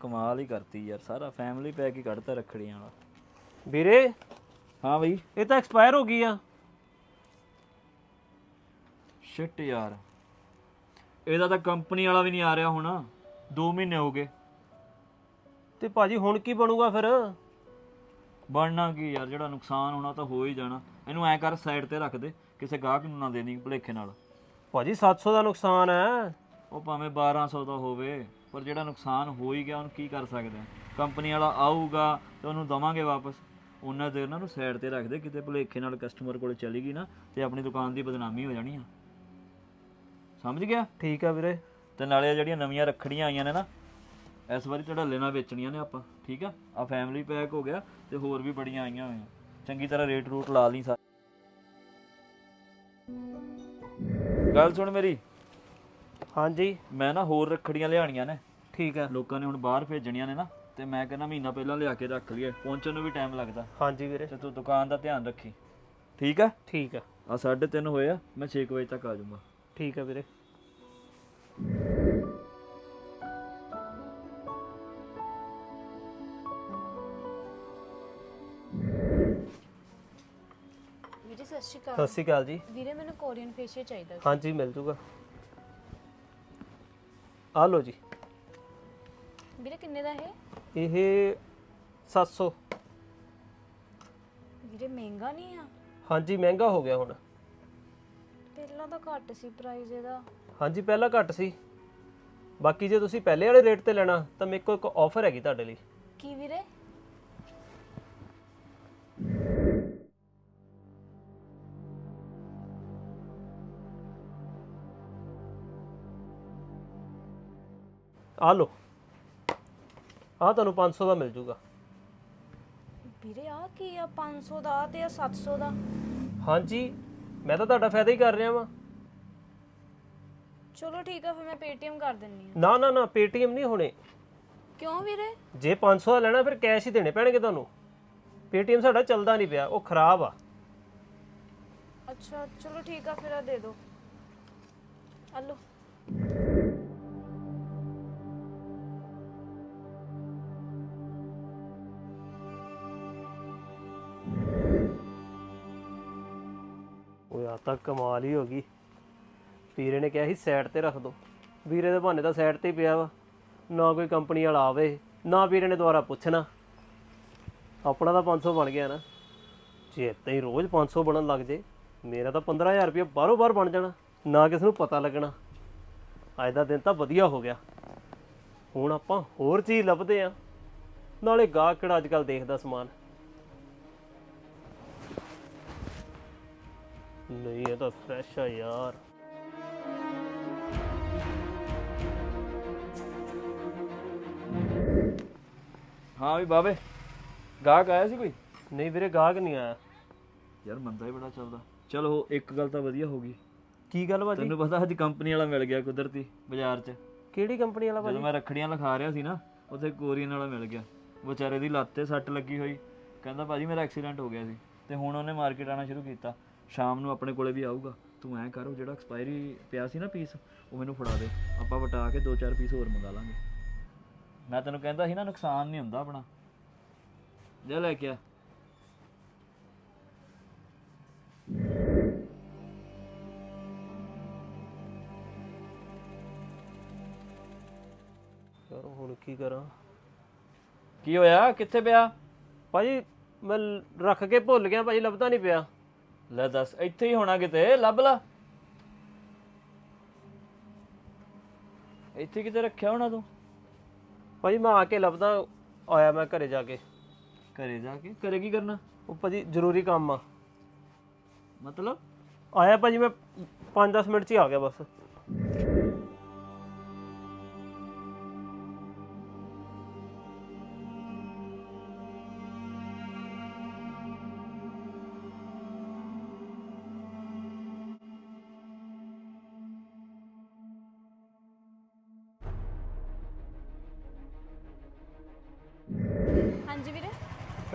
ਕਮਾਲ ਹੀ ਕਰਤੀ ਯਾਰ ਸਾਰਾ ਫੈਮਿਲੀ ਪੈਕ ਹੀ ਕੱਢਤਾ ਰੱਖੜੀਆਂ ਵਾਲਾ। ਵੀਰੇ? ਹਾਂ ਬਈ। ਇਹ ਤਾਂ ਐਕਸਪਾਇਰ ਹੋ ਗਈ ਆ। ਸ਼ਿਟ ਯਾਰ। ਇਹਦਾ ਤਾਂ ਕੰਪਨੀ ਵਾਲਾ ਵੀ ਨਹੀਂ ਆ ਰਿਹਾ ਹੁਣ। 2 ਮਹੀਨੇ ਹੋ ਗਏ। ਤੇ ਭਾਜੀ ਹੁਣ ਕੀ ਬਣੂਗਾ ਫਿਰ? ਬਣਨਾ ਕੀ ਯਾਰ ਜਿਹੜਾ ਨੁਕਸਾਨ ਹੋਣਾ ਤਾਂ ਹੋ ਹੀ ਜਾਣਾ। ਇਹਨੂੰ ਐ ਕਰ ਸਾਈਡ ਤੇ ਰੱਖ ਦੇ ਕਿਸੇ ਗਾਹਕ ਨੂੰ ਨਾ ਦੇਣੀ ਭੁਲੇਖੇ ਨਾਲ। ਭਾਜੀ 700 ਦਾ ਨੁਕਸਾਨ ਹੈ। ਉਹ ਭਾਵੇਂ 1200 ਦਾ ਹੋਵੇ। ਪਰ ਜਿਹੜਾ ਨੁਕਸਾਨ ਹੋ ਹੀ ਗਿਆ ਉਹਨੂੰ ਕੀ ਕਰ ਸਕਦੇ ਆ? ਕੰਪਨੀ ਵਾਲਾ ਆਊਗਾ ਤੇ ਉਹਨੂੰ ਦਵਾਂਗੇ ਵਾਪਸ। ਉਹਨਾਂ ਦੇ ਉਹਨਾਂ ਨੂੰ ਸਾਈਡ ਤੇ ਰੱਖ ਦੇ ਕਿਤੇ ਭੁਲੇਖੇ ਨਾਲ ਕਸਟਮਰ ਕੋਲ ਚਲੀ ਗਈ ਨਾ ਤੇ ਆਪਣੀ ਦੁਕਾਨ ਦੀ ਬਦਨਾਮੀ ਹੋ ਜਾਣੀ ਆ। ਸਮਝ ਗਿਆ? ਠੀਕ ਆ ਵੀਰੇ। ਤੇ ਨਾਲੇ ਜਿਹੜੀਆਂ ਨਵੀਆਂ ਰੱਖੜੀਆਂ ਆਈਆਂ ਨੇ ਨਾ ਇਸ ਵਾਰੀ ਢੜੱਲੇ ਨਾਲ ਵੇਚਣੀਆਂ ਨੇ ਆਪਾਂ ਠੀਕ ਆ? ਆ ਫੈਮਿਲੀ ਪੈਕ ਹੋ ਗਿਆ ਤੇ ਹੋਰ ਵੀ ਬੜੀਆਂ ਆਈਆਂ ਹੋਈਆਂ। ਚੰਗੀ ਤਰ੍ਹਾਂ ਰੇਟ ਰੂਟ ਲਾ ਲਈ ਸਾ ਗੱਲ ਸੁਣ ਮੇਰੀ। ਹਾਂਜੀ। ਮੈਂ ਨਾ ਹੋਰ ਰੱਖੜੀਆਂ ਲਿਆਣੀਆਂ ਨੇ। ਠੀਕ ਆ ਲੋਕਾਂ ਨੇ ਹੁਣ ਬਾਹਰ ਭੇਜਣੀਆਂ ਨੇ ਨਾ ਤੇ ਮੈਂ ਕਹਿੰਦਾ ਮਹੀਨਾ ਪਹਿਲਾਂ ਲਿਆ ਕੇ ਰੱਖ ਲਈਏ ਪਹੁੰਚਣ ਨੂੰ ਵੀ ਟਾਈਮ ਲੱਗਦਾ। ਹਾਂਜੀ ਵੀਰੇ। ਤੇ ਤੂੰ ਦੁਕਾਨ ਦਾ ਧਿਆਨ ਰੱਖੀ। ਠੀਕ ਆ ਠੀਕ ਆ ਆ 3:30 ਹੋਏ ਆ ਮੈਂ 6 ਵਜੇ ਤੱਕ ਆ ਜਾਊਂਗਾ। ਠੀਕ ਆ ਵੀਰੇ। ਵੀਰੇ ਸਤਿ ਸ਼੍ਰੀ ਅਕਾਲ। ਸਤਿ ਸ਼੍ਰੀ ਅਕਾਲ ਜੀ। ਵੀਰੇ ਮੈਨੂੰ ਕੋਰੀਅਨ ਫੇਸ਼ੀਅਲ ਚਾਹੀਦਾ ਸੀ। ਹਾਂਜੀ ਮਿਲ ਜੂਗਾ। ਆ ਲਓ ਜੀ। ਵੀਰੇ ਕਿੰਨੇ ਦਾ ਹੈ ਇਹ 700 ਵੀਰੇ ਮਹਿੰਗਾ ਨਹੀਂ ਆ? ਹਾਂਜੀ ਮਹਿੰਗਾ ਹੋ ਗਿਆ ਹੁਣ। ਪਹਿਲਾਂ ਤਾਂ ਘੱਟ ਸੀ ਪ੍ਰਾਈਸ ਇਹਦਾ। ਹਾਂਜੀ ਪਹਿਲਾਂ ਘੱਟ ਸੀ। ਬਾਕੀ ਜੇ ਤੁਸੀਂ ਪਹਿਲੇ ਵਾਲੇ ਰੇਟ ਤੇ ਲੈਣਾ ਤਾਂ ਮੇਰੇ ਕੋਲ ਇੱਕ ਆਫਰ ਹੈਗੀ ਤੁਹਾਡੇ ਲਈ। ਕੀ ਵੀਰੇ? ਆ ਲਓ। ਆ ਤੁਹਾਨੂੰ 500 ਦਾ ਮਿਲ ਜੂਗਾ। ਵੀਰੇ ਆ ਕੀ ਆ? 500 ਦਾ ਤੇ ਆ 700 ਦਾ। ਹਾਂਜੀ ਮੈਂ ਤਾਂ ਤੁਹਾਡਾ ਫਾਇਦਾ ਹੀ ਕਰ ਰਿਹਾ ਵਾਂ। ਚਲੋ ਠੀਕ ਆ ਫਿਰ ਮੈਂ ਪੇਟੀਐਮ ਕਰ ਦਿੰਨੀ ਆ। ਨਾ ਨਾ ਨਾ ਪੇਟੀਐਮ ਨਹੀਂ ਹੋਣੇ। ਕਿਉਂ ਵੀਰੇ? ਜੇ 500 ਦਾ ਲੈਣਾ ਫਿਰ ਕੈਸ਼ ਹੀ ਦੇਣੇ ਪੈਣਗੇ ਤੁਹਾਨੂੰ। ਪੇਟੀਐਮ ਸਾਡਾ ਚੱਲਦਾ ਨਹੀਂ ਪਿਆ ਉਹ ਖਰਾਬ ਆ। ਅੱਛਾ ਚਲੋ ਠੀਕ ਆ ਫਿਰ ਆ ਦੇ ਦਿਓ। ਹਲੋ ਉਹ ਆ ਤਾਂ ਕਮਾਲ ਹੀ ਹੋ ਗਈ। ਵੀਰੇ ਨੇ ਕਿਹਾ ਸੀ ਸਾਈਡ ਤੇ ਰੱਖ ਦੋ। ਵੀਰੇ ਦੇ ਬਹਾਨੇ ਤਾਂ ਸਾਈਡ ਤੇ ਹੀ ਪਿਆ ਵਾ। ਨਾ ਕੋਈ ਕੰਪਨੀ ਵਾਲਾ ਆਵੇ, ਨਾ ਵੀਰੇ ਨੇ ਦੁਬਾਰਾ ਪੁੱਛਣਾ। ਆਪਣਾ ਤਾਂ 500 ਬਣ ਗਿਆ ਨਾ। ਜੇ ਏਦਾਂ ਹੀ ਰੋਜ਼ 500 ਬਣਨ ਲੱਗ ਜੇ, ਮੇਰਾ ਤਾਂ 15000 ਰੁਪਏ ਬਾਹਰੋਂ ਬਾਹਰ ਬਣ ਜਾਣਾ, ਨਾ ਕਿਸ ਨੂੰ ਪਤਾ ਲੱਗਣਾ। ਅੱਜ ਦਾ ਦਿਨ ਤਾਂ ਵਧੀਆ ਹੋ ਗਿਆ। ਹੁਣ ਆਪਾਂ ਹੋਰ ਚੀਜ਼ ਲੱਭਦੇ ਆ ਨਾਲੇ ਗਾਹਕ ਕਿਹੜਾ ਅੱਜ ਕੱਲ ਦੇਖਦਾ ਸਮਾਨ। ਨਹੀਂ ਇਹ ਤਾਂ ਫਰੈਸ਼ ਆ ਯਾਰ। ਹਾਂ ਵੀ ਬਾਵੇ ਗਾਹਕ ਆਇਆ ਸੀ ਕੋਈ? ਨਹੀਂ ਵੀਰੇ ਗਾਹਕ ਨਹੀਂ ਆਇਆ। ਯਾਰ ਮੰਦਾ ਹੀ ਬੜਾ ਚੱਲਦਾ। ਚਲੋ ਇੱਕ ਗੱਲ ਤਾਂ ਵਧੀਆ ਹੋ ਗਈ। ਕੀ ਗੱਲ ਭਾਜੀ? ਤੈਨੂੰ ਪਤਾ ਅੱਜ ਕੰਪਨੀ ਵਾਲਾ ਮਿਲ ਗਿਆ ਕੁਦਰਤੀ ਬਾਜ਼ਾਰ 'ਚ। ਕਿਹੜੀ ਕੰਪਨੀ ਵਾਲਾ ਜਦੋਂ ਮੈਂ ਰੱਖੜੀਆਂ ਲਿਖਾ ਰਿਹਾ ਸੀ ਨਾ ਉੱਥੇ ਕੋਰੀਅਨ ਵਾਲਾ ਮਿਲ ਗਿਆ। ਵਿਚਾਰੇ ਦੀ ਲੱਤ ਤੇ ਸੱਟ ਲੱਗੀ ਹੋਈ। ਕਹਿੰਦਾ ਭਾਜੀ ਮੇਰਾ ਐਕਸੀਡੈਂਟ ਹੋ ਗਿਆ ਸੀ। ਤੇ ਹੁਣ ਉਹਨੇ ਮਾਰਕੀਟ ਆਣਾ ਸ਼ੁਰੂ ਕੀਤਾ। ਸ਼ਾਮ ਨੂੰ ਆਪਣੇ ਕੋਲੇ ਵੀ ਆਊਗਾ। ਤੂੰ ਐਂ ਕਰ ਉਹ ਜਿਹੜਾ ਐਕਸਪਾਇਰੀ ਪਿਆ ਸੀ ਨਾ ਪੀਸ ਉਹ ਮੈਨੂੰ ਫੜਾ ਦੇ। ਆਪਾਂ ਵਟਾ ਕੇ ਦੋ ਚਾਰ ਪੀਸ ਹੋਰ ਮੰਗਾ ਲਾਂਗੇ। ਮੈਂ ਤੈਨੂੰ ਕਹਿੰਦਾ ਸੀ ਨਾ ਨੁਕਸਾਨ ਨਹੀਂ ਹੁੰਦਾ ਆਪਣਾ। ਜਾ ਲੈ ਕੇ ਆ। ਯਾਰ ਹੁਣ ਕੀ ਕਰਾਂ? ਕੀ ਹੋਇਆ? ਕਿੱਥੇ ਪਿਆ? ਭਾਜੀ ਮੈਂ ਲ- ਰੱਖ ਕੇ ਭੁੱਲ ਗਿਆ ਭਾਜੀ ਲੱਭਦਾ ਨਹੀਂ ਪਿਆ। ਲੈ ਦੱਸ ਇੱਥੇ ਹੀ ਹੋਣਾ ਕਿਤੇ? ਲੱਭ ਲਾ। ਇੱਥੇ ਕਿਤੇ ਰੱਖਿਆ ਹੋਣਾ ਤੂੰ? ਭਾਜੀ ਮੈਂ ਆ ਕੇ ਲੱਭਦਾ ਆਇਆ ਮੈਂ ਘਰੇ ਜਾ ਕੇ। ਘਰੇ ਜਾ ਕੇ? ਘਰੇ ਕੀ ਕਰਨਾ? ਉਹ ਭਾਜੀ ਜ਼ਰੂਰੀ ਕੰਮ ਆ। ਮਤਲਬ? ਆਇਆ ਭਾਜੀ ਮੈਂ 5-10 ਮਿੰਟ 'ਚ ਹੀ ਆ ਗਿਆ ਬਸ।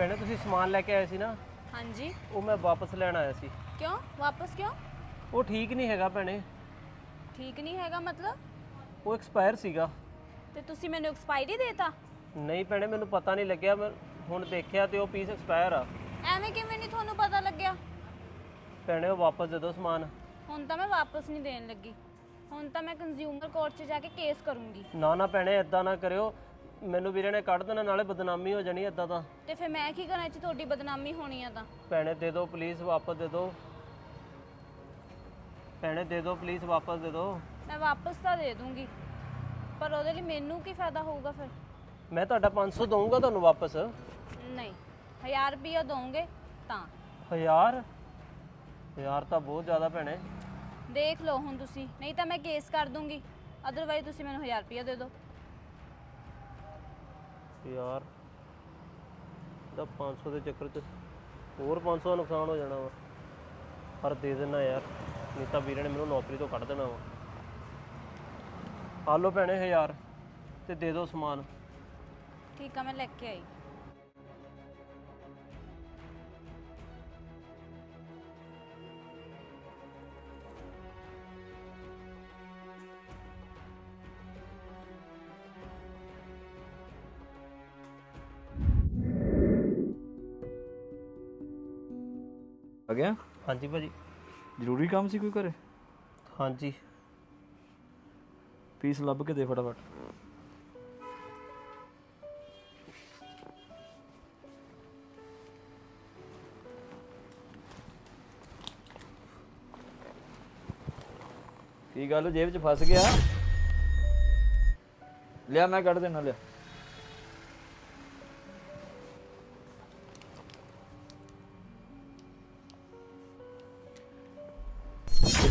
ਭੈਣੇ ਤੁਸੀਂ ਸਮਾਨ ਲੈ ਕੇ ਆਏ ਸੀ ਨਾ? ਹਾਂਜੀ। ਉਹ ਮੈਂ ਵਾਪਸ ਲੈਣ ਆਇਆ ਸੀ। ਕਿਉਂ? ਵਾਪਸ ਕਿਉਂ? ਉਹ ਠੀਕ ਨਹੀਂ ਹੈਗਾ ਭੈਣੇ। ਠੀਕ ਨਹੀਂ ਹੈਗਾ ਮਤਲਬ? ਉਹ ਐਕਸਪਾਇਰ ਸੀਗਾ। ਤੇ ਤੁਸੀਂ ਮੈਨੂੰ ਐਕਸਪਾਇਰੀ ਦੇਤਾ? ਨਹੀਂ ਭੈਣੇ ਮੈਨੂੰ ਪਤਾ ਨਹੀਂ ਲੱਗਿਆ। ਮੈਂ ਹੁਣ ਦੇਖਿਆ ਤੇ ਉਹ ਪੀਸ ਐਕਸਪਾਇਰ ਆ। ਐਵੇਂ ਕਿਵੇਂ ਨਹੀਂ ਤੁਹਾਨੂੰ ਪਤਾ ਲੱਗਿਆ? ਭੈਣੇ ਉਹ ਵਾਪਸ ਦੇ ਦਿਓ ਸਮਾਨ। ਹੁਣ ਤਾਂ ਮੈਂ ਵਾਪਸ ਨਹੀਂ ਦੇਣ ਲੱਗੀ। ਹੁਣ ਤਾਂ ਮੈਂ ਕੰਜ਼ਿਊਮਰ ਕੋਰਟ 'ਚ ਜਾ ਕੇ ਕੇਸ ਕਰੂੰਗੀ। ਨਾ ਨਾ ਭੈਣੇ ਇਦਾਂ ਨਾ ਕਰਿਓ। ਮੈਨੂੰ ਵੀਰੇ ਨੇ ਕੱਢ ਦੇਣਾ ਨਾਲੇ ਬਦਨਾਮੀ ਹੋ ਜਾਣੀ ਇਦਾਂ ਤਾਂ। ਤੇ ਫਿਰ ਮੈਂ ਕੀ ਕਰਾਂ ਇਹ 'ਚ ਤੁਹਾਡੀ ਬਦਨਾਮੀ ਹੋਣੀ ਆ ਤਾਂ। ਭੈਣੇ ਦੇ ਦਿਓ ਪਲੀਜ਼ ਵਾਪਸ ਦੇ ਦਿਓ ਭੈਣੇ ਦੇ ਦਿਓ ਪਲੀਜ਼ ਵਾਪਸ ਦੇ ਦਿਓ ਮੈਂ ਵਾਪਸ ਤਾਂ ਦੇ ਦੂੰਗੀ ਪਰ ਉਹਦੇ ਲਈ ਮੈਨੂੰ ਕੀ ਫਾਇਦਾ ਹੋਊਗਾ ਫਿਰ? ਮੈਂ ਤੁਹਾਡਾ 500 ਦਊਂਗਾ ਤੁਹਾਨੂੰ ਵਾਪਸ। ਨਹੀਂ 1000 ਰੁਪਇਆ ਦੋਗੇ ਤਾਂ। ਹਜ਼ਾਰ? ਹਜ਼ਾਰ ਤਾਂ ਬਹੁਤ ਜ਼ਿਆਦਾ ਭੈਣੇ। ਦੇਖ ਲਓ ਹੁਣ ਤੁਸੀਂ ਨਹੀਂ ਤਾਂ ਮੈਂ ਕੇਸ ਕਰ ਦੂੰਗੀ। ਅਦਰਵਾਈਜ਼ ਤੁਸੀਂ ਮੈਨੂੰ 1000 ਰੁਪਇਆ ਦੇ ਦਿਓ। ਯਾਰ ਦਾ 500 ਦੇ ਚੱਕਰ 'ਚ ਹੋਰ 500 ਦਾ ਨੁਕਸਾਨ ਹੋ ਜਾਣਾ ਵਾ। ਪਰ ਦੇ ਦੇਣਾ ਯਾਰ, ਨਹੀਂ ਤਾਂ ਵੀਰੇ ਨੇ ਮੈਨੂੰ ਨੌਕਰੀ ਤੋਂ ਕੱਢ ਦੇਣਾ ਵਾ। ਆਲੋ ਭੈਣੇ ਹਜ਼ਾਰ ਤੇ ਦੇ ਦਿਓ ਸਮਾਨ। ਠੀਕ ਆ, ਮੈਂ ਲੈ ਕੇ ਆਈ। ਆ ਗਿਆ? ਹਾਂਜੀ ਭਾਜੀ। ਜ਼ਰੂਰੀ ਕੰਮ ਸੀ ਕੋਈ ਘਰੇ? ਹਾਂਜੀ। ਪੀਸ ਲੱਭ ਕੇ ਦੇ ਫਟਾਫਟ। ਕੀ ਗੱਲ ਜੇਬ 'ਚ ਫਸ ਗਿਆ? ਲਿਆ ਮੈਂ ਕੱਢ ਦੇਣਾ ਲਿਆ।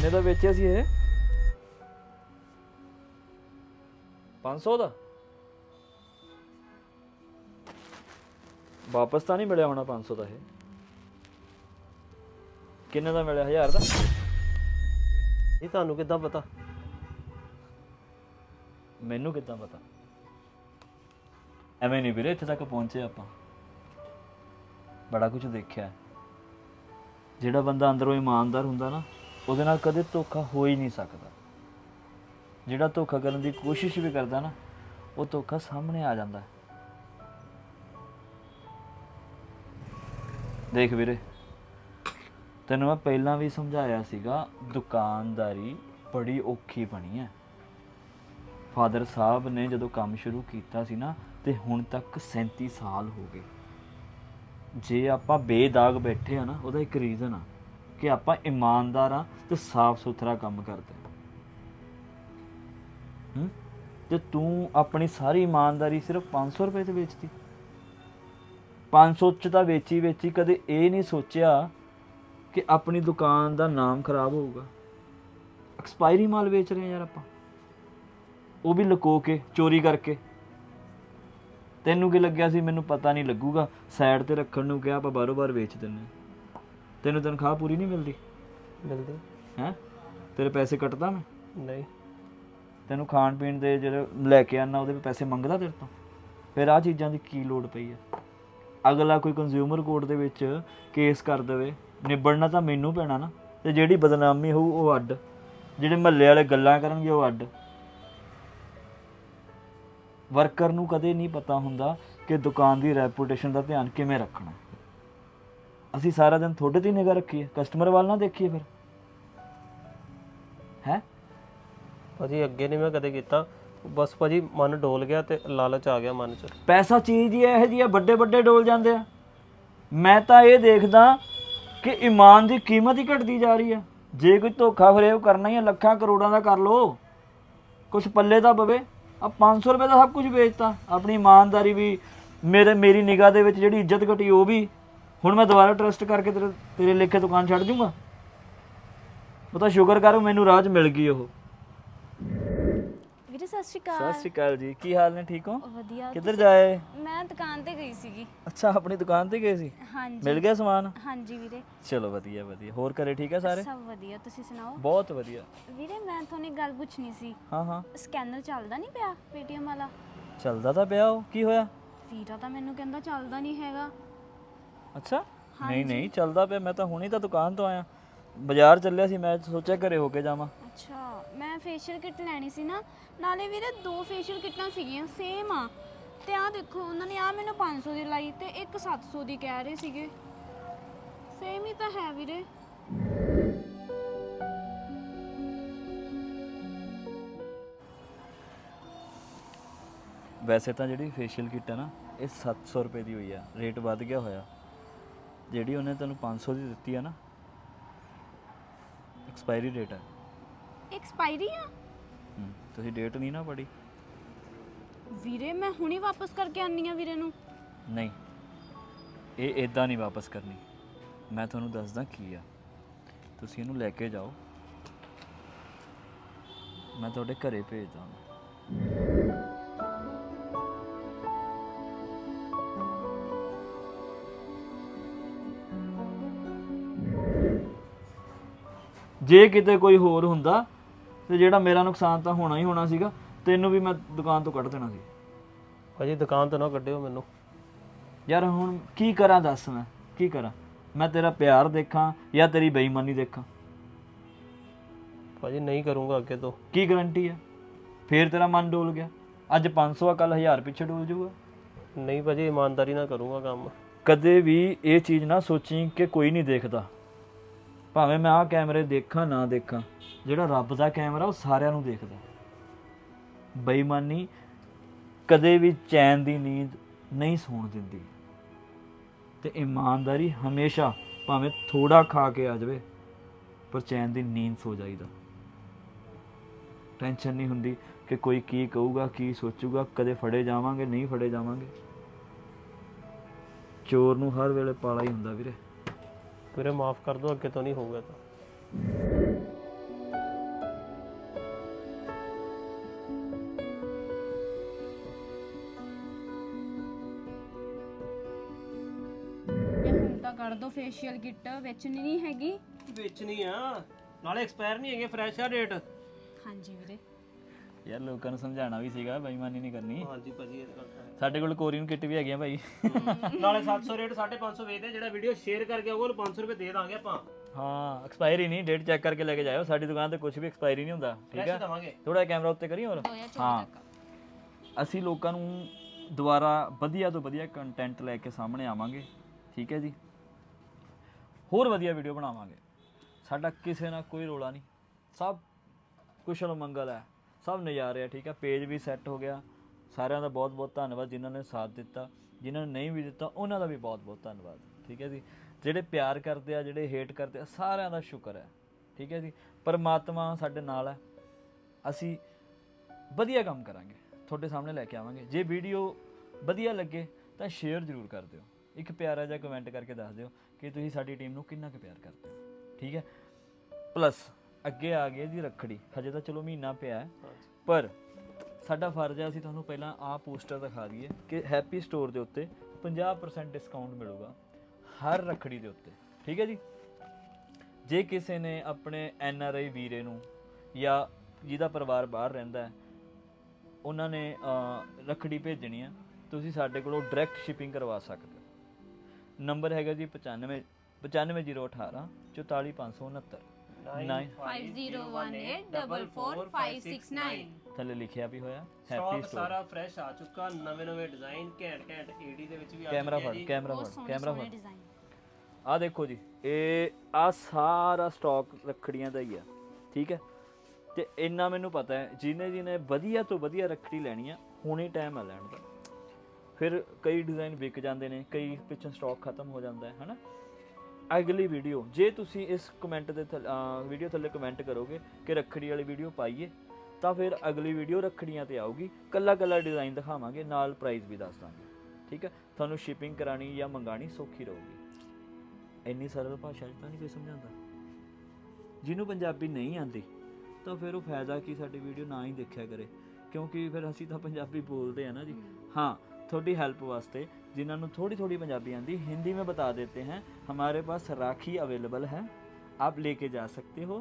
ਕਿੰਨੇ ਦਾ ਵੇਚਿਆ ਸੀ ਇਹ? 500 ਦਾ? ਵਾਪਸ ਤਾਂ ਨਹੀਂ ਮਿਲਿਆ ਹੋਣਾ 500 ਦਾ ਇਹ। ਕਿੰਨੇ ਦਾ ਮਿਲਿਆ 1000 ਦਾ? ਇਹ ਤੁਹਾਨੂੰ ਕਿੱਦਾਂ ਪਤਾ? ਮੈਨੂੰ ਕਿੱਦਾਂ ਪਤਾ? ਐਵੇਂ ਨਹੀਂ ਵੀਰੇ ਇੱਥੇ ਤੱਕ ਪਹੁੰਚੇ ਆਪਾਂ। ਬੜਾ ਕੁਝ ਦੇਖਿਆ। ਜਿਹੜਾ ਬੰਦਾ ਅੰਦਰੋਂ ਇਮਾਨਦਾਰ ਹੁੰਦਾ ਨਾ ਉਹਦੇ ਨਾਲ ਕਦੇ ਧੋਖਾ ਹੋ ਹੀ ਨਹੀਂ ਸਕਦਾ। ਜਿਹੜਾ ਧੋਖਾ ਕਰਨ ਦੀ ਕੋਸ਼ਿਸ਼ ਵੀ ਕਰਦਾ ਨਾ, ਉਹ ਧੋਖਾ ਸਾਹਮਣੇ ਆ ਜਾਂਦਾ ਹੈ। ਦੇਖ ਵੀਰੇ, ਤੈਨੂੰ ਮੈਂ ਪਹਿਲਾਂ ਵੀ ਸਮਝਾਇਆ ਸੀਗਾ, ਦੁਕਾਨਦਾਰੀ ਬੜੀ ਔਖੀ ਬਣੀ ਹੈ। ਫਾਦਰ ਸਾਹਿਬ ਨੇ ਜਦੋਂ ਕੰਮ ਸ਼ੁਰੂ ਕੀਤਾ ਸੀ ਨਾ, ਤੇ ਹੁਣ ਤੱਕ 37 ਸਾਲ ਹੋ ਗਏ। ਜੇ ਆਪਾਂ ਬੇਦਾਗ ਬੈਠੇ ਆ ਨਾ, ਉਹਦਾ ਇੱਕ ਰੀਜ਼ਨ ਆ। ਕਿ ਆਪਾਂ ਇਮਾਨਦਾਰ ਆ ਤੇ ਸਾਫ਼ ਸੁਥਰਾ ਕੰਮ ਕਰਦੇ ਹਾਂ। ਤੇ ਤੂੰ ਆਪਣੀ ਸਾਰੀ ਇਮਾਨਦਾਰੀ ਸਿਰਫ 500 ਰੁਪਏ ਤੇ ਵੇਚਦੀ 500 ਚ ਤਾਂ ਵੇਚੀ ਵੇਚੀ ਕਦੇ ਇਹ ਨਹੀਂ ਸੋਚਿਆ ਕਿ ਆਪਣੀ ਦੁਕਾਨ ਦਾ ਨਾਮ ਖਰਾਬ ਹੋਊਗਾ। ਐਕਸਪਾਇਰੀ ਮਾਲ ਵੇਚ ਰਹੇ ਆ ਯਾਰ ਆਪਾਂ। ਉਹ ਵੀ ਲੁਕੋ ਕੇ, ਚੋਰੀ ਕਰਕੇ। ਤੈਨੂੰ ਕੀ ਲੱਗਿਆ ਸੀ? ਮੈਨੂੰ ਪਤਾ ਨਹੀਂ ਲੱਗੂਗਾ। ਸਾਈਡ ਤੇ ਰੱਖਣ ਨੂੰ ਕਿਹਾ, ਆਪਾਂ ਬਾਰੋ ਬਾਰ ਵੇਚ ਦਿੰਨੇ ਹਾਂ। ਤੈਨੂੰ ਤਨਖਾਹ ਪੂਰੀ ਨਹੀਂ ਮਿਲਦੀ? ਮਿਲਦੀ। ਹੈ? ਤੇਰੇ ਪੈਸੇ ਕੱਟਦਾ ਮੈਂ? ਨਹੀਂ। ਤੈਨੂੰ ਖਾਣ ਪੀਣ ਦੇ ਜਿਹੜੇ ਲੈ ਕੇ ਆਣਾ ਉਹਦੇ ਪੈਸੇ ਮੰਗਦਾ ਤੇਰੇ ਤੋਂ? ਫਿਰ ਆ ਚੀਜ਼ਾਂ ਦੀ ਕੀ ਲੋੜ ਪਈ ਹੈ ਅਗਲਾ ਕੋਈ ਕੰਜ਼ਿਊਮਰ ਕੋਰਟ ਦੇ ਵਿੱਚ ਕੇਸ ਕਰ ਦੇਵੇ ਨਿਬੜਨਾ ਤਾਂ ਮੈਨੂੰ ਪੈਣਾ ਨਾ ਤੇ ਜਿਹੜੀ ਬਦਨਾਮੀ ਹੋਊ ਉਹ ਅੱਡ। ਜਿਹੜੇ ਮਹੱਲੇ ਵਾਲੇ ਗੱਲਾਂ ਕਰਨਗੇ ਉਹ ਅੱਡ। ਵਰਕਰ ਨੂੰ ਕਦੇ ਨਹੀਂ ਪਤਾ ਹੁੰਦਾ ਕਿ ਦੁਕਾਨ ਦੀ ਰੈਪੂਟੇਸ਼ਨ ਦਾ ਧਿਆਨ ਕਿਵੇਂ ਰੱਖਣਾ। ਅਸੀਂ ਸਾਰਾ ਦਿਨ ਤੁਹਾਡੇ ਤੇ ਨਿਗਾਹ ਰੱਖੀਏ ਕਸਟਮਰ ਵੱਲ ਨਾ ਦੇਖੀਏ ਫਿਰ। ਹੈ? ਭਾਜੀ ਅੱਗੇ ਨਹੀਂ ਮੈਂ ਕਦੇ ਕੀਤਾ। ਬਸ ਭਾਜੀ ਮਨ ਡੋਲ ਗਿਆ ਤੇ ਲਾਲਚ ਆ ਗਿਆ ਮਨ 'ਚ। ਪੈਸਾ ਚੀਜ਼ ਹੀ ਇਹੋ ਜਿਹੀ ਆ ਵੱਡੇ ਵੱਡੇ ਡੋਲ ਜਾਂਦੇ ਆ। ਮੈਂ ਤਾਂ ਇਹ ਦੇਖਦਾ ਕਿ ਇਮਾਨ ਦੀ ਕੀਮਤ ਹੀ ਘਟਦੀ ਜਾ ਰਹੀ ਆ ਜੇ ਕੋਈ ਧੋਖਾ ਫਰੇਬ ਕਰਨਾ ਹੀ ਲੱਖਾਂ ਕਰੋੜਾਂ ਦਾ ਕਰ ਲੋ ਕੁਝ ਪੱਲੇ ਤਾਂ ਪਵੇ। ਆ 500 ਰੁਪਏ ਦਾ ਸਭ ਕੁਝ ਵੇਚਤਾ। ਆਪਣੀ ਇਮਾਨਦਾਰੀ ਵੀ ਮੇਰੇ ਮੇਰੀ ਨਿਗਾਹ ਦੇ ਵਿੱਚ ਜਿਹੜੀ ਇੱਜ਼ਤ ਘਟੀ ਉਹ ਵੀ ਹੁਣ ਮੈਂ ਦੁਬਾਰਾ ਟਰਸਟ ਕਰਕੇ ਤੇਰੇ ਤੇਰੇ ਲੇਖੇ ਦੁਕਾਨ ਛੱਡ ਜੂੰਗਾ? ਉਹ ਤਾਂ ਸ਼ੁਕਰ ਕਰ ਮੈਨੂੰ ਰਾਜ ਮਿਲ ਗਈ ਉਹ। ਵੀਰੇ ਸਤਿ ਸ਼੍ਰੀ ਸਤਿ ਅਕਾਲ ਸ਼੍ਰੀ ਅਕਾਲ ਜੀ। ਕੀ ਹਾਲ ਨੇ ਠੀਕ ਹੋ? ਵਧੀਆ ਕਿੱਧਰ ਜਾਏ? ਮੈਂ ਦੁਕਾਨ ਤੇ ਗਈ ਸੀਗੀ। ਅੱਛਾ ਆਪਣੀ ਦੁਕਾਨ ਤੇ ਗਏ ਸੀ? ਹਾਂਜੀ। ਮਿਲ ਗਿਆ ਸਮਾਨ? ਹਾਂਜੀ ਵੀਰੇ। ਚਲੋ ਵਧੀਆ ਵਧੀਆ। ਹੋਰ ਘਰੇ ਠੀਕ ਆ ਸਾਰੇ? ਸਭ ਵਧੀਆ ਤੁਸੀਂ ਸੁਣਾਓ? ਬਹੁਤ ਵਧੀਆ। ਵੀਰੇ ਮੈਂ ਤੁਹਾਨੂੰ ਇੱਕ ਗੱਲ ਪੁੱਛਣੀ ਸੀ। ਹਾਂ ਹਾਂ। ਸਕੈਨਰ ਚੱਲਦਾ ਨਹੀਂ ਪਿਆ ਪੇਟੀਐਮ ਵਾਲਾ? ਚੱਲਦਾ ਤਾਂ ਪਿਆ ਉਹ। ਕੀ ਹੋਇਆ? ਵੀਰਾ ਤਾਂ ਮੈਨੂੰ ਕਹਿੰਦਾ ਚੱਲਦਾ ਨਹੀਂ ਹੈਗਾ। ਅੱਛਾ? ਨਹੀਂ ਨਹੀਂ ਚੱਲਦਾ ਪਿਆ। ਮੈਂ ਤਾਂ ਹੁਣੀ ਤਾਂ ਦੁਕਾਨ ਤੋਂ ਆਇਆ। ਬਾਜ਼ਾਰ ਚੱਲਿਆ ਸੀ ਮੈਂ ਸੋਚਿਆ ਘਰੇ ਹੋ ਕੇ ਜਾਵਾਂ। ਅੱਛਾ ਮੈਂ ਫੇਸ਼ੀਅਲ ਕਿਟ ਲੈਣੀ ਸੀ ਨਾ। ਨਾਲੇ ਵੀਰੇ ਦੋ ਫੇਸ਼ੀਅਲ ਕਿਟਾਂ ਸੀਗੀਆਂ ਸੇਮ ਆ। ਤੇ ਆ ਦੇਖੋ ਉਹਨਾਂ ਨੇ ਆ ਮੈਨੂੰ 500 ਦੀ ਲਾਈ ਤੇ ਇੱਕ 700 ਦੀ ਕਹਿ ਰਹੇ ਸੀਗੇ। ਸੇਮ ਹੀ ਤਾਂ ਹੈ ਵੀਰੇ। ਵੈਸੇ ਤਾਂ ਜਿਹੜੀ ਫੇਸ਼ੀਅਲ ਕਿੱਟ ਹੈ ਨਾ ਇਹ 700 ਰੁਪਏ ਦੀ ਹੋਈ ਆ। ਰੇਟ ਵੱਧ ਗਿਆ ਹੋਇਆ। ਜਿਹੜੀ ਉਹਨੇ ਤੈਨੂੰ 500 ਦੀ ਦਿੱਤੀ ਆ ਨਾ ਐਕਸਪਾਇਰੀ ਡੇਟ ਹੈ ਐਕਸਪਾਇਰੀ ਆ? ਹਮ, ਤੁਸੀਂ ਡੇਟ ਨਹੀਂ ਨਾ ਪੜੀ ਵੀਰੇ ਮੈਂ ਹੁਣੀ ਵਾਪਸ ਕਰਕੇ ਆਨੀ ਆ ਵੀਰੇ ਨੂੰ। ਨਹੀਂ ਇਹ ਇਦਾਂ ਨਹੀਂ ਵਾਪਸ ਕਰਨੀ। ਮੈਂ ਤੁਹਾਨੂੰ ਦੱਸਦਾ ਕੀ ਆ। ਤੁਸੀਂ ਇਹਨੂੰ ਲੈ ਕੇ ਜਾਓ। ਮੈਂ ਤੁਹਾਡੇ ਘਰੇ ਭੇਜ ਦਾਂਗਾ ਜੇ ਕਿਤੇ ਕੋਈ ਹੋਰ ਹੁੰਦਾ ਤੇ ਜਿਹੜਾ ਮੇਰਾ ਨੁਕਸਾਨ ਤਾਂ ਹੋਣਾ ਹੀ ਹੋਣਾ ਸੀਗਾ ਤੈਨੂੰ ਵੀ ਮੈਂ ਦੁਕਾਨ ਤੋਂ ਕੱਢ ਦੇਣਾ ਸੀ। ਭਾਜੀ ਦੁਕਾਨ ਤੋਂ ਨਾ ਕੱਢਿਓ ਮੈਨੂੰ। ਯਾਰ ਹੁਣ ਕੀ ਕਰਾਂ ਦੱਸ ਮੈਂ? ਕੀ ਕਰਾਂ? ਮੈਂ ਤੇਰਾ ਪਿਆਰ ਦੇਖਾਂ ਜਾਂ ਤੇਰੀ ਬੇਈਮਾਨੀ ਦੇਖਾਂ? ਭਾਜੀ ਨਹੀਂ ਕਰੂੰਗਾ ਅੱਗੇ ਤੋਂ। ਕੀ ਗਾਰੰਟੀ ਹੈ ਫੇਰ ਤੇਰਾ ਮਨ ਡੋਲ ਗਿਆ। ਅੱਜ 500 ਆ ਕੱਲ 1000 ਪਿੱਛੇ ਡੋਲ ਜਾਊਗਾ। ਨਹੀਂ ਭਾਜੀ ਇਮਾਨਦਾਰੀ ਨਾਲ ਕਰੂੰਗਾ ਕੰਮ। ਕਦੇ ਵੀ ਇਹ ਚੀਜ਼ ਨਾ ਸੋਚੀ ਕਿ ਕੋਈ ਨਹੀਂ ਦੇਖਦਾ। ਭਾਵੇਂ ਮੈਂ ਆਹ ਕੈਮਰੇ ਦੇਖਾਂ, ਨਾ ਦੇਖਾਂ, ਜਿਹੜਾ ਰੱਬ ਦਾ ਕੈਮਰਾ ਉਹ ਸਾਰਿਆਂ ਨੂੰ ਦੇਖਦਾ। ਬੇਈਮਾਨੀ ਕਦੇ ਵੀ ਚੈਨ ਦੀ ਨੀਂਦ ਨਹੀਂ ਸੌਣ ਦਿੰਦੀ। ਤੇ ਇਮਾਨਦਾਰੀ ਹਮੇਸ਼ਾ ਭਾਵੇਂ ਥੋੜਾ ਖਾ ਕੇ ਆ ਜਾਵੇ, ਪਰ ਚੈਨ ਦੀ ਨੀਂਦ ਸੋ ਜਾਈਦਾ। ਟੈਨਸ਼ਨ ਨਹੀਂ ਹੁੰਦੀ ਕਿ ਕੋਈ ਕੀ ਕਹੂਗਾ, ਕੀ ਸੋਚੂਗਾ, ਕਦੇ ਫੜੇ ਜਾਵਾਂਗੇ, ਨਹੀਂ ਫੜੇ ਜਾਵਾਂਗੇ। ਚੋਰ ਨੂੰ ਹਰ ਵੇਲੇ ਪਾਲਾ ਹੀ ਹੁੰਦਾ ਵੀਰੇ। ਵੀਰੇ ਮਾਫ ਕਰ ਦਿਓ ਅੱਗੇ ਤੋਂ ਨਹੀਂ ਹੋਊਗਾ ਤਾਂ। ਇਹ ਹੁਣ ਤਾਂ ਕਰ ਦੋ ਫੇਸ਼ੀਅਲ ਕਿੱਟ ਵੇਚਣੀ ਨਹੀਂ ਹੈਗੀ। ਵੇਚਣੀ ਆ। ਨਾਲੇ ਐਕਸਪਾਇਰ ਨਹੀਂ ਹੈਗੇ ਫਰੈਸ਼ ਆ ਰੇਟ ਹਾਂਜੀ ਵੀਰੇ। ਯਾਰ ਲੋਕਾਂ ਨੂੰ ਸਮਝਾਉਣਾ ਵੀ ਸੀਗਾ ਬੇਈਮਾਨੀ ਨਹੀਂ ਕਰਨੀ। ਹਾਂਜੀ ਭਾਜੀ ਇਹ ਤਾਂ ਗੱਲ ਤਾਂ ਸਾਡੇ ਕੋਲ ਕੋਰੀਅਨ ਕਿੱਟ ਵੀ ਹੈਗੀਆਂ ਭਾਈ। ਹੈ। ਨਾਲੇ 700 ਰੇਟ 550 ਵੇਚਦੇ ਆ, ਜਿਹੜਾ ਵੀਡੀਓ ਸ਼ੇਅਰ ਕਰਕੇ ਆਊਗਾ ਉਹਨੂੰ 500 ਰੁਪਏ ਦੇ ਦਾਂਗੇ ਆਪਾਂ। ਹਾਂ ਐਕਸਪਾਇਰੀ ਨਹੀਂ ਡੇਟ ਚੈੱਕ ਕਰਕੇ ਲੈ ਕੇ ਜਾਇਓ। ਸਾਡੀ ਦੁਕਾਨ ਤੇ ਕੁਝ ਵੀ ਐਕਸਪਾਇਰੀ ਨਹੀਂ ਹੁੰਦਾ ਠੀਕ ਹੈ ਦਵਾਂਗੇ। ਥੋੜਾ ਕੈਮਰਾ ਉੱਤੇ ਕਰੀ ਹੋਰ? ਹਾਂ। ਅਸੀਂ ਲੋਕਾਂ ਨੂੰ ਦੁਬਾਰਾ ਵਧੀਆ ਤੋਂ ਵਧੀਆ ਕੰਟੈਂਟ ਲੈ ਕੇ ਸਾਹਮਣੇ ਆਵਾਂਗੇ ਠੀਕ ਹੈ ਜੀ? ਹੋਰ ਵਧੀਆ ਵੀਡੀਓ ਬਣਾਵਾਂਗੇ। ਸਾਡਾ ਕਿਸੇ ਨਾਲ ਕੋਈ ਰੋਲਾ ਨਹੀਂ। ਸਭ ਕੁਸ਼ਲ ਮੰਗਲ ਹੈ। ਸਭ ਨਜ਼ਾਰੇ ਆ, ਠੀਕ ਹੈ ਪੇਜ ਵੀ ਸੈੱਟ ਹੋ ਗਿਆ। ਸਾਰਿਆਂ ਦਾ ਬਹੁਤ ਬਹੁਤ ਧੰਨਵਾਦ ਜਿਨ੍ਹਾਂ ਨੇ ਸਾਥ ਦਿੱਤਾ। ਜਿਨ੍ਹਾਂ ਨੇ ਨਹੀਂ ਵੀ ਦਿੱਤਾ, ਉਹਨਾਂ ਦਾ ਵੀ ਬਹੁਤ ਬਹੁਤ ਧੰਨਵਾਦ। ਠੀਕ ਹੈ ਜੀ? ਜਿਹੜੇ ਪਿਆਰ ਕਰਦੇ ਆ, ਜਿਹੜੇ ਹੇਟ ਕਰਦੇ ਆ, ਸਾਰਿਆਂ ਦਾ ਸ਼ੁਕਰ ਹੈ। ਠੀਕ ਹੈ ਜੀ? ਪਰਮਾਤਮਾ ਸਾਡੇ ਨਾਲ ਹੈ। ਅਸੀਂ ਵਧੀਆ ਕੰਮ ਕਰਾਂਗੇ। ਤੁਹਾਡੇ ਸਾਹਮਣੇ ਲੈ ਕੇ ਆਵਾਂਗੇ। ਜੇ ਵੀਡੀਓ ਵਧੀਆ ਲੱਗੇ, ਤਾਂ ਸ਼ੇਅਰ ਜ਼ਰੂਰ ਕਰ ਦਿਓ। ਇੱਕ ਪਿਆਰਾ ਜਿਹਾ ਕਮੈਂਟ ਕਰਕੇ ਦੱਸ ਦਿਓ ਕਿ ਤੁਸੀਂ ਸਾਡੀ ਟੀਮ ਨੂੰ ਕਿੰਨਾ ਕੁ ਪਿਆਰ ਕਰਦੇ ਹੋ। ਠੀਕ ਹੈ? ਪਲੱਸ ਅੱਗੇ ਆ ਗਈ ਹੈ ਜੀ ਰੱਖੜੀ। ਹਜੇ ਤਾਂ ਚਲੋ ਮਹੀਨਾ ਪਿਆ ਹੈ। ਪਰ ਸਾਡਾ ਫਰਜ਼ ਹੈ ਅਸੀਂ ਤੁਹਾਨੂੰ ਪਹਿਲਾਂ ਆਹ ਪੋਸਟਰ ਦਿਖਾ ਦਈਏ ਕਿ ਹੈਪੀ ਸਟੋਰ ਦੇ ਉੱਤੇ 50% ਡਿਸਕਾਊਂਟ ਮਿਲੂਗਾ ਹਰ ਰੱਖੜੀ ਦੇ ਉੱਤੇ। ਠੀਕ ਹੈ ਜੀ? ਜੇ ਕਿਸੇ ਨੇ ਆਪਣੇ ਐਨ ਆਰ ਆਈ ਵੀਰੇ ਨੂੰ ਜਾਂ ਜਿਹਦਾ ਪਰਿਵਾਰ ਬਾਹਰ ਰਹਿੰਦਾ ਹੈ ਉਹਨਾਂ ਨੇ ਅਹ, ਰੱਖੜੀ ਭੇਜਣੀ ਆ ਤੁਸੀਂ ਸਾਡੇ ਕੋਲੋਂ ਡਾਇਰੈਕਟ ਸ਼ਿਪਿੰਗ ਕਰਵਾ ਸਕਦੇ ਹੋ। ਨੰਬਰ ਹੈਗਾ ਜੀ 95 95018 44569 9 5018444569 ਥੱਲੇ ਲਿਖਿਆ ਵੀ ਹੋਇਆ ਹੈਪੀ ਸਟਾਕ ਸਟੋਰ ਸਾਰਾ ਫਰੈਸ਼ ਆ ਚੁੱਕਾ ਨਵੇਂ ਨਵੇਂ ਡਿਜ਼ਾਈਨ ਘੈਂਟ ਘੈਂਟ ਏਡੀ ਦੇ ਵਿੱਚ ਵੀ ਆ ਕੈਮਰਾ ਚੁੱਕੇ ਆ ਫੜ ਜੀ। ਕੈਮਰਾ ਬਹੁਤ ਫੜ ਸੋਹਣੇ ਕੈਮਰਾ ਸੋਹਣੇ ਫੜ। ਡਿਜ਼ਾਈਨ ਆ ਦੇਖੋ ਜੀ ਇਹ ਆ ਸਾਰਾ ਸਟਾਕ ਰੱਖੜੀਆਂ ਦਾ ਹੀ ਆ ਠੀਕ ਹੈ? ਤੇ ਇੰਨਾ ਮੈਨੂੰ ਪਤਾ ਹੈ ਜਿਹਨੇ ਜਿਹਨੇ ਵਧੀਆ ਤੋਂ ਵਧੀਆ ਰੱਖੜੀ ਲੈਣੀ ਆ ਹੁਣੇ ਟਾਈਮ ਆ ਲੈਣ ਦਾ। ਫਿਰ ਕਈ ਡਿਜ਼ਾਈਨ ਵਿਕ ਜਾਂਦੇ ਨੇ ਕਈ ਪਿੱਛੋਂ ਸਟਾਕ ਖਤਮ ਹੋ ਜਾਂਦਾ ਹੈ ਹਨਾ? ਅਗਲੀ ਵੀਡੀਓ ਜੇ ਤੁਸੀਂ ਇਸ ਕਮੈਂਟ ਦੇ ਵੀਡੀਓ ਥੱਲੇ ਕਮੈਂਟ ਕਰੋਗੇ ਕਿ ਰੱਖੜੀ ਵਾਲੀ ਵੀਡੀਓ ਪਾਈਏ ਤਾਂ ਫਿਰ ਅਗਲੀ ਵੀਡੀਓ ਰੱਖੜੀਆਂ ਤੇ ਆਊਗੀ। ਕੱਲਾ ਕੱਲਾ ਡਿਜ਼ਾਈਨ ਦਿਖਾਵਾਂਗੇ ਨਾਲ ਪ੍ਰਾਈਸ ਵੀ ਦੱਸ ਦਾਂਗੇ। ਠੀਕ ਹੈ? ਤੁਹਾਨੂੰ ਸ਼ਿਪਿੰਗ ਕਰਾਣੀ ਜਾਂ ਮੰਗਾਣੀ ਸੌਖੀ ਰਹੂਗੀ। ਇੰਨੀ ਸਰਲ ਭਾਸ਼ਾ ਤਾਂ ਨਹੀਂ ਕੋਈ ਸਮਝਾਉਂਦਾ। ਜਿਹਨੂੰ ਪੰਜਾਬੀ ਨਹੀਂ ਆਉਂਦੀ ਤਾਂ ਫਿਰ ਉਹ ਫਾਇਦਾ ਕੀ ਸਾਡੀ ਵੀਡੀਓ ਨਾ ਹੀ ਦੇਖਿਆ ਕਰੇ। ਕਿਉਂਕਿ ਫਿਰ ਅਸੀਂ ਤਾਂ ਪੰਜਾਬੀ ਬੋਲਦੇ ਆ ਨਾ ਜੀ। ਹਾਂ। ਤੁਹਾਡੀ ਹੈਲਪ ਵਾਸਤੇ जिन्होंने थोड़ी थोड़ी पंजाबी आती हिंदी में बता देते हैं हमारे पास राखी अवेलेबल है आप लेके जा सकते हो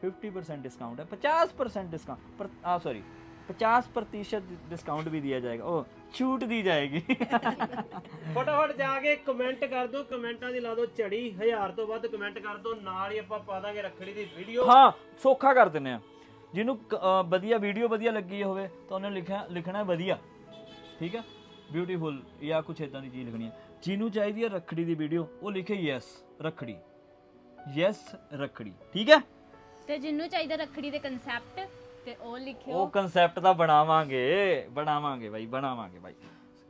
फिफ्टी परसेंट डिस्काउंट है पचास परसेंट डिस्काउंट पर सॉरी पचास प्रतिशत डिस्काउंट भी दिया जाएगा ओ छूट दी जाएगी ਫਟਾਫਟ ਜਾ ਕੇ ਕਮੈਂਟ ਕਰ ਦਿਓ ਕਮੈਂਟਾਂ ਦੀ ਲਾ ਦਿਓ ਝੜੀ ਹਜ਼ਾਰ ਤੋਂ ਵੱਧ ਕਮੈਂਟ ਕਰ ਦਿਓ ਨਾਲ ਹੀ ਆਪਾਂ ਪਾ ਦਾਂਗੇ ਰੱਖੜੀ ਦੀ ਵੀਡੀਓ ਹਾਂ ਸੌਖਾ ਕਰ ਦਿੰਨੇ ਆ ਜਿਹਨੂੰ ਕ- ਅਹ ਵਧੀਆ ਵੀਡੀਓ ਵਧੀਆ ਲੱਗੀ ਹੋਵੇ ਤਾਂ ਉਹਨੇ ਲਿਖਿਆ ਲਿਖਣਾ ਹੈ ਵਧੀਆ ਠੀਕ ਹੈ ਬਿਊਟੀਫੁਲ ਜਾਂ ਕੁਛ ਇਦਾਂ ਦੀ ਚੀਜ਼ ਲਿਖਣੀ ਹੈ। ਜਿਹਨੂੰ ਚਾਹੀਦੀ ਹੈ ਰੱਖੜੀ ਦੀ ਵੀਡੀਓ ਉਹ ਲਿਖੇ ਯੈਸ ਰੱਖੜੀ। ਯੈਸ ਰੱਖੜੀ ਠੀਕ ਹੈ? ਤੇ ਜਿੰਨੂੰ ਚਾਹੀਦਾ ਰੱਖੜੀ ਦੇ ਕਨਸੈਪਟ ਤੇ ਉਹ ਲਿਖਿਓ। ਉਹ ਕਨਸੈਪਟ ਤਾਂ ਬਣਾਵਾਂਗੇ ਬਣਾਵਾਂਗੇ ਬਾਈ ਬਣਾਵਾਂਗੇ ਬਾਈ।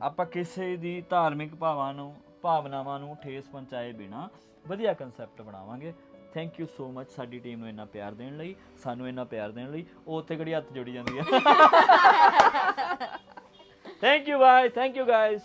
ਆਪਾਂ ਕਿਸੇ ਦੀ ਧਾਰਮਿਕ ਭਾਵਾਂ ਨੂੰ ਭਾਵਨਾਵਾਂ ਨੂੰ ਠੇਸ ਪਹੁੰਚਾਏ ਬਿਨਾ ਵਧੀਆ ਕਨਸੈਪਟ ਬਣਾਵਾਂਗੇ। ਥੈਂਕ ਯੂ ਸੋ ਮਚ ਸਾਡੀ ਟੀਮ ਨੂੰ ਇੰਨਾ ਪਿਆਰ ਦੇਣ ਲਈ ਸਾਨੂੰ ਇੰਨਾ ਪਿਆਰ ਦੇਣ ਲਈ। ਉਹ ਉੱਥੇ ਕਿਹੜੀ ਹੱਥ ਜੋੜੀ ਜਾਂਦੀ ਹੈ? ਥੈਂਕ ਯੂ ਬਾਈ ਥੈਂਕ ਯੂ ਗਾਇਸ